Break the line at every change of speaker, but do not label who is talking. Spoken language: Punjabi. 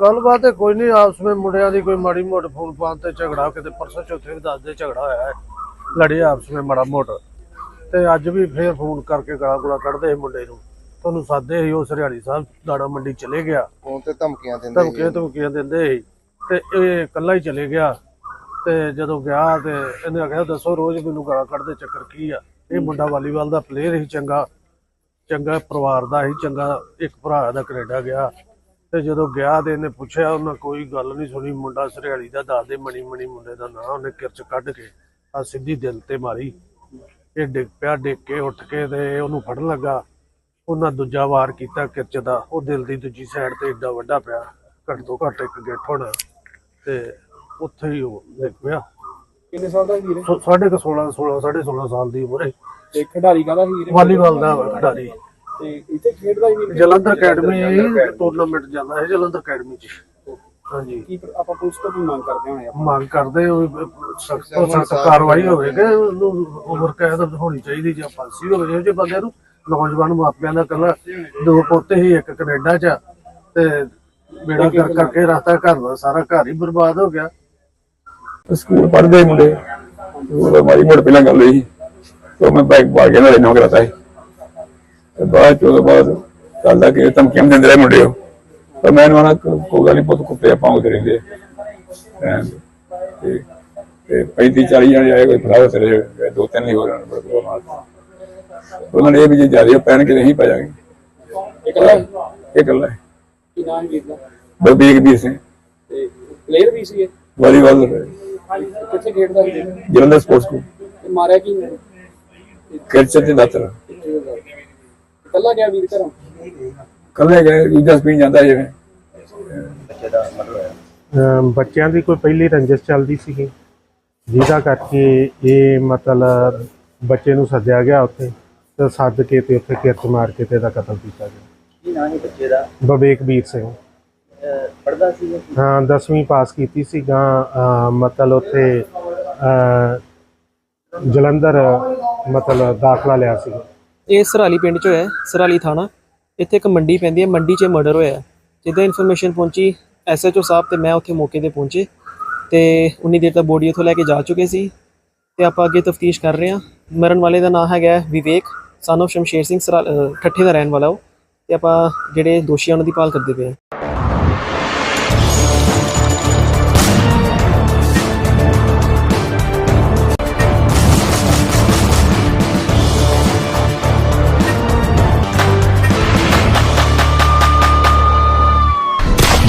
ਗੱਲਬਾਤ ਤੇ ਕੋਈ ਨਹੀਂ ਆਪਸ ਵਿੱਚ ਮੁੰਡਿਆਂ ਦੀ ਕੋਈ ਮਾੜੀ ਮੋਟ ਫੋਨ ਪਾਣ ਤੇ ਝਗੜਾ ਕਿਤੇ ਪਰਸੋਂ ਚੌਥੇ ਵੀ ਦੱਸਦੇ ਝਗੜਾ ਹੋਇਆ ਹੈ। ਲੜੇ ਆਪਸ ਵਿੱਚ ਮਾੜਾ ਮੋਟ। ਤੇ ਅੱਜ ਵੀ ਫੇਰ ਫੋਨ ਕਰਕੇ ਗਲਾ ਗੁਲਾ ਕੱਢਦੇ ਸੀ ਮੁੰਡੇ ਨੂੰ। ਤੁਹਾਨੂੰ ਸਾਦੇ ਸੀ ਉਹ ਸਰਿਆੜੀ ਸਾਹਿਬ ਦਾਣਾ ਮੰਡੀ ਚਲੇ ਗਿਆ।
ਫੋਨ ਤੇ ਧਮਕੀਆਂ ਦਿੰਦੇ
ਧਮਕੀਆਂ ਧਮਕੀਆਂ ਦਿੰਦੇ ਸੀ। ਤੇ ਇਹ ਇਕੱਲਾ ਹੀ ਚਲੇ ਗਿਆ। ਤੇ ਜਦੋਂ ਗਿਆ ਤੇ ਇਹਨੇ ਆਖਿਆ ਦੱਸੋ ਰੋਜ਼ ਮੈਨੂੰ ਗਾਲਾਂ ਕੱਢਦੇ ਚੱਕਰ ਕੀ ਆ? ਇਹ ਮੁੰਡਾ ਵਾਲੀਬਾਲ ਦਾ ਪਲੇਅਰ ਸੀ ਚੰਗਾ। ਚੰਗਾ ਪਰਿਵਾਰ ਦਾ ਸੀ ਚੰਗਾ ਇੱਕ ਭਰਾ ਦਾ ਕੈਨੇਡਾ ਗਿਆ। ਤੇ ਜਦੋਂ ਗਿਆ ਤੇ ਇਹਨੇ ਪੁੱਛਿਆ ਉਹਨਾਂ ਕੋਈ ਗੱਲ ਨਹੀਂ ਸੁਣੀ। ਮੁੰਡਾ ਸਰਿਆਲੀ ਦਾ ਦੱਸਦੇ ਮਣੀ ਮਣੀ ਮੁੰਡੇ ਦਾ ਨਾਂ ਉਹਨੇ ਕਿਰਚ ਕੱਢ ਕੇ ਆ ਸਿੱਧੀ ਦਿਲ ਤੇ ਮਾਰੀ। ਇਹ ਡਿੱਗ ਪਿਆ ਡਿੱਗ ਕੇ ਉੱਠ ਕੇ ਤੇ ਉਹਨੂੰ ਫੜਨ ਲੱਗਾ। ਉਹਨਾਂ ਦੂਜਾ ਵਾਰ ਕੀਤਾ ਕਿਰਚ ਦਾ। ਉਹ ਦਿਲ ਦੀ ਦੂਜੀ ਸਾਈਡ ਤੇ ਏਡਾ ਵੱਡਾ ਪਿਆ ਘੱਟ ਤੋਂ ਘੱਟ ਇੱਕ ਗਿੱਠ ਹੋਣਾ। ਤੇ ਉੱਥੇ ਹੀ ਉਹ ਡਿੱਗ ਪਿਆ।
ਕਿੰਨੇ ਸਾਲ ਦਾ ਵੀਰੇ?
ਸੋ- ਸਾਢੇ ਕੁ 16 16 ਸਾਢੇ 16 ਸਾਲ ਦੀ ਉਮਰ ਹੈ।
ਤੇ ਖਿਡਾਰੀ ਕਾਹਦਾ ਵੀਰੇ?
ਵਾਲੀਬਾਲ ਦਾ ਖਿਡਾਰੀ।
ਤੇ
ਜਲੰਧਰ ਅਕੈਡਮੀ ਟੂਰਨਾਮੈਂਟ ਜਾਂਦਾ ਹੈ ਜਲੰਧਰ ਅਕੈਡਮੀ ਚ। ਹਾਂਜੀ।
ਕੀ ਆਪਾਂ ਪੁਲਿਸ ਤੋਂ ਮੰਗ ਕਰਦੇ ਹਾਂ
ਮੰਗ ਕਰਦੇ ਸਖਤ ਸਖਤ ਕਾਰਵਾਈ ਹੋਵੇ ਕਿ ਉਹਨੂੰ ਉਮਰ ਹੋਣੀ ਚਾਹੀਦੀ ਜਾਂ ਫਾਂਸੀ ਹੋਵੇ। ਜਿਹੋ ਬੰਦੇ ਨੂੰ ਨੌਜਵਾਨ ਮਾਪਿਆਂ ਦਾ ਕੱਲਾ ਦੋ ਪੋਤੇ ਹੀ ਇੱਕ ਕੈਨੇਡਾ ਚ ਤੇ ਬੇੜਾ ਕਰਕੇ ਰਸਤਾ ਘਰ ਦਾ ਸਾਰਾ ਘਰ ਹੀ ਬਰਬਾਦ ਹੋ ਗਿਆ।
ਸਕੂਲ ਪੜਦੇ ਮੁੰਡੇ। ਪਹਿਲਾਂ ਤੇ ਬਾਅਦ ਚੋਂ ਉਹਦੇ ਬਾਅਦ ਕੱਲ ਦਾ ਕਿ ਧਮਕੀਆਂ ਵੀ ਦਿੰਦੇ ਰਹੇ ਮੁੰਡੇ ਉਹ। ਪਰ ਮੈਂ ਉਹਨਾਂ ਕੋਈ ਗੱਲ ਨਹੀਂ ਪੁੱਤ ਕੁੱਤੇ ਪਾਉਂ ਤੇ ਰਹਿੰਦੇ ਤੇ ਤੇ 35 40 ਜਣੇ ਆਏ ਕੋਈ ਫਰਾਹ ਤੇਰੇ ਦੋ ਤਿੰਨ ਹੀ ਹੋ ਰਹੇ ਨੇ ਬੜਾ ਮਾਰ ਉਹਨਾਂ ਨੇ ਇਹ ਵੀ ਜੇ ਜ਼ਿਆਦਾ ਪੈਣ ਕੇ ਨਹੀਂ ਪਾਜਾਂਗੇ
ਇਕੱਲਾ
ਇਹ ਗੱਲ ਹੈ।
ਕੀ ਨਾਮ ਵੀਰ ਦਾ?
ਬਲਬੀਰ ਵੀਰ ਸਿੰਘ।
ਤੇ ਪਲੇਅਰ ਵੀ ਸੀ ਇਹ
ਵਾਲੀਬਾਲ
ਕਿੱਥੇ ਖੇਡਦਾ ਸੀ?
Jalandhar sports school.
ਮਾਰਿਆ ਕੀ ਨੇ
ਕਿਰਚਰ ਤੇ ਦਾਤਰ।
ਇਕੱਲਾ ਗਿਆ ਵੀਰ ਘਰੋਂ?
ਕੱਲੇ ਗਏ ਸਪੀਨ ਜਾਂਦਾ ਜਿਵੇਂ।
ਅਮ ਬੱਚਿਆਂ ਦੀ ਕੋਈ ਪਹਿਲੀ ਰੰਜਿਸ਼ ਚੱਲਦੀ ਸੀਗੀ। ਜਿਹਦਾ ਕਰਕੇ ਇਹ ਮਤਲਬ ਬੱਚੇ ਨੂੰ ਸੱਦਿਆ ਗਿਆ ਉੱਥੇ ਤੇ ਸੱਦ ਕੇ ਤੇ ਉੱਥੇ ਕਿਰਚ ਮਾਰ ਕੇ ਤੇ ਇਹਦਾ ਕਤਲ ਕੀਤਾ ਗਿਆ।
ਕੀ ਨਾਂ ਹੈ ਬੱਚੇ ਦਾ?
ਬਵੇਕ ਵੀਰ ਸਿੰਘ
ਪੜਦਾ ਸੀ
ਹਾਂ 10ਵੀਂ ਪਾਸ ਕੀਤੀ ਸੀ ਗਾਂ ਮਤਲਬ ਉੱਥੇ ਜਲੰਧਰ ਮਤਲਬ ਦਾਖਲਾ ਲਿਆ ਸੀ
ਇਹ ਸਰਾਲੀ ਪਿੰਡ 'ਚ ਹੋਇਆ ਹੈ, ਸਰਾਲੀ ਥਾਣਾ। ਇੱਥੇ ਇੱਕ ਮੰਡੀ ਪੈਂਦੀ ਹੈ ਮੰਡੀ 'ਚ ਮਰਡਰ ਹੋਇਆ ਜਿੱਦਾਂ ਇਨਫੋਰਮੇਸ਼ਨ ਪਹੁੰਚੀ ਐਸਐਚਓ ਸਾਹਿਬ ਤੇ ਮੈਂ ਉੱਥੇ ਮੌਕੇ ਤੇ ਪਹੁੰਚੇ। ਤੇ ਉਨੀ ਦੇਰ ਤੱਕ ਬੋਡੀ ਉੱਥੋਂ ਲੈ ਕੇ ਜਾ ਚੁੱਕੇ ਸੀ। ਤੇ ਆਪਾਂ ਅੱਗੇ ਤਫਤੀਸ਼ ਕਰ ਰਹੇ ਹਾਂ। ਮਰਨ ਵਾਲੇ ਦਾ ਨਾਮ ਹੈਗਾ ਵਿਵੇਕ son of ਸ਼ਮਸ਼ੇਰ ਸਿੰਘ ਸਰਾ- ਠੱਠੇ ਦਾ ਰਹਿਣ ਵਾਲਾ ਉਹ। ਤੇ ਆਪਾਂ ਜਿਹੜੇ ਦੋਸ਼ੀ ਆ ਉਹਨਾਂ ਦੀ ਭਾਲ ਕਰਦੇ ਪਏ ਹਾਂ।